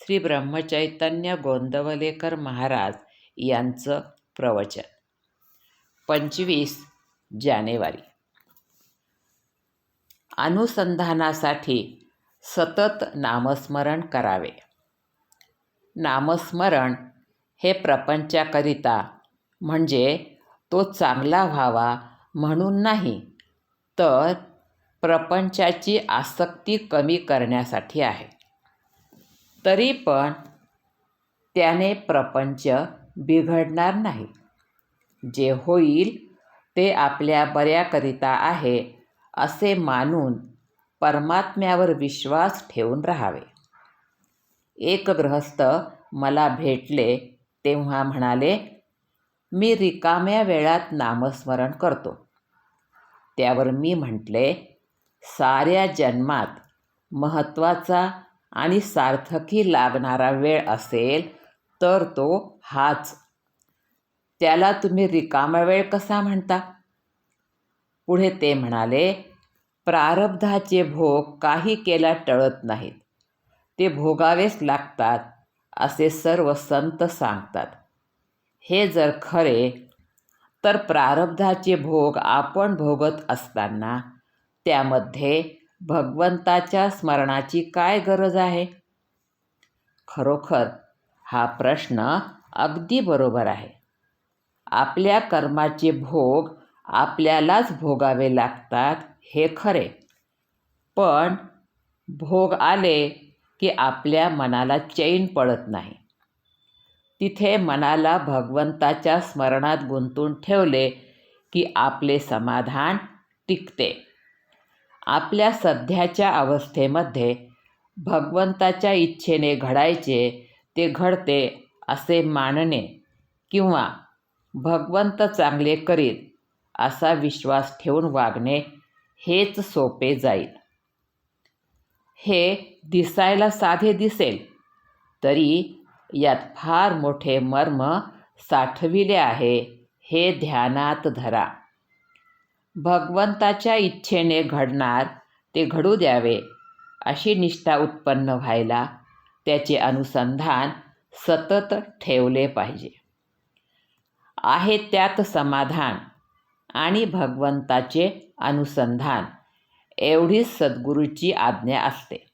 श्री ब्रह्मचैतन्य गोंदवलेकर महाराज यांचं प्रवचन. पंचवीस जानेवारी. अनुसंधानासाठी सतत नामस्मरण करावे. नामस्मरण हे प्रपंचाकरिता म्हणजे तो चांगला व्हावा म्हणून नाही तर प्रपंचाची आसक्ती कमी करण्यासाठी आहे. तरी पण त्याने प्रपंच बिघडणार नाही. जे होईल ते आपल्या बऱ्याकरिता आहे असे मानून परमात्म्यावर विश्वास ठेवून राहावे. एक ग्रहस्थ मला भेटले तेव्हा म्हणाले मी रिकाम्या वेळात नामस्मरण करतो. त्यावर मी म्हटले साऱ्या जन्मात महत्त्वाचा आणि सार्थकी लागणारा वेळ असेल तर तो हाच. त्याला तुम्ही रिकामा वेळ कसा म्हणता? पुढे ते म्हणाले प्रारब्धाचे भोग काही केला टळत नाहीत. ते भोगावेच लागतात असे सर्व संत सांगतात. हे जर खरे तर प्रारब्धाचे भोग आपण भोगत असताना त्यामध्ये भगवंताच्या स्मरणाची काय गरज आहे? खरोखर हा प्रश्न अगदी बरोबर आहे. आपल्या कर्माचे भोग आपल्यालाच भोगावे लागतात हे खरे. पण भोग आले की आपल्या मनाला चैन पडत नाही. तिथे मनाला भगवंताच्या स्मरणात गुंतून ठेवले की आपले समाधान टिकते. आपल्या सध्याच्या अवस्थेमध्ये भगवंताच्या इच्छेने घडायचे ते घडते असे मानणे किंवा भगवंत चांगले करीत असा विश्वास ठेवून वागणे हेच सोपे जाईल. हे दिसायला साधे दिसेल तरी यात फार मोठे मर्म साठविले आहे हे ध्यानात धरा. भगवंताच्या इच्छेने घडणार ते घडू द्यावे अशी निष्ठा उत्पन्न व्हायला त्याचे अनुसंधान सतत ठेवले पाहिजे. आहे त्यात समाधान आणि भगवंताचे अनुसंधान एवढीच सद्गुरूची आज्ञा असते.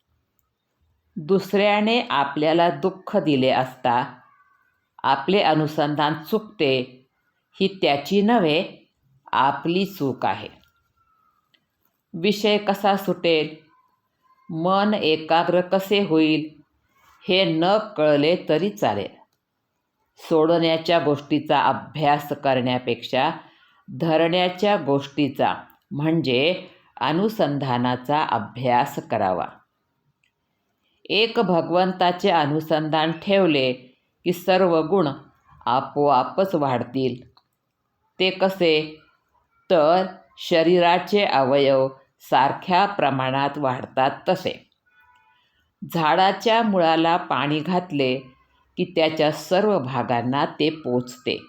दुसऱ्याने आपल्याला दुःख दिले असता आपले अनुसंधान चुकते ही त्याची नव्हे आपली चूक आहे. विषय कसा सुटेल? मन एकाग्र कसे होईल? हे न कळले तरी चालेल. सोडण्याच्या गोष्टीचा अभ्यास करण्यापेक्षा धरण्याच्या गोष्टीचा म्हणजे अनुसंधानाचा अभ्यास करावा. एक भगवंताचे अनुसंधान ठेवले की सर्व गुण आपोआपच वाढतील. ते कसे? तर शरीराचे अवयव सारख्या प्रमाणात वाढतात तसे. झाडाच्या मुळाला पाणी घातले की त्याच्या सर्व भागांना ते पोचते.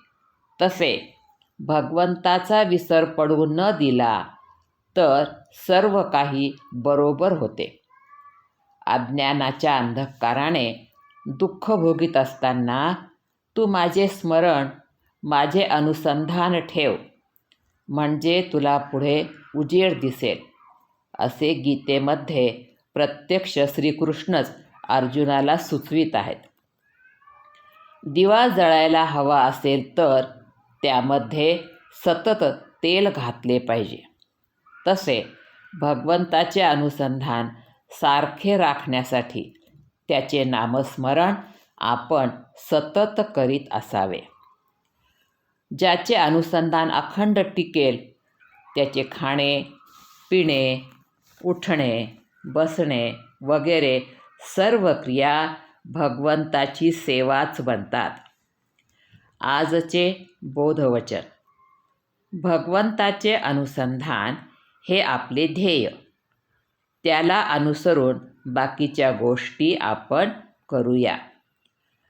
तसे भगवंताचा विसर पडू न दिला तर सर्व काही बरोबर होते. अज्ञानाच्या अंधकाराने दुःख भोगीत असताना तू माझे स्मरण माझे अनुसंधान ठेव. म्हणजे तुला पुढे उजेड दिसेल. असे गीतेमध्ये प्रत्यक्ष श्रीकृष्णच अर्जुनाला सुचवित आहेत. दिवा जळायला हवा असेल तर त्यामध्ये सतत तेल घातले पाहिजे. तसे भगवंताचे अनुसंधान सारखे राखण्यासाठी त्याचे नामस्मरण आपण सतत करीत असावे. ज्याचे अनुसंधान अखंड टिकेल त्याचे खाणे पिणे उठणे बसणे वगैरे सर्व क्रिया भगवंताची सेवाच बनतात. आजचे बोधवचन. भगवंताचे अनुसंधान हे आपले ध्येय. त्याला अनुसरून बाकीच्या गोष्टी आपण करूया.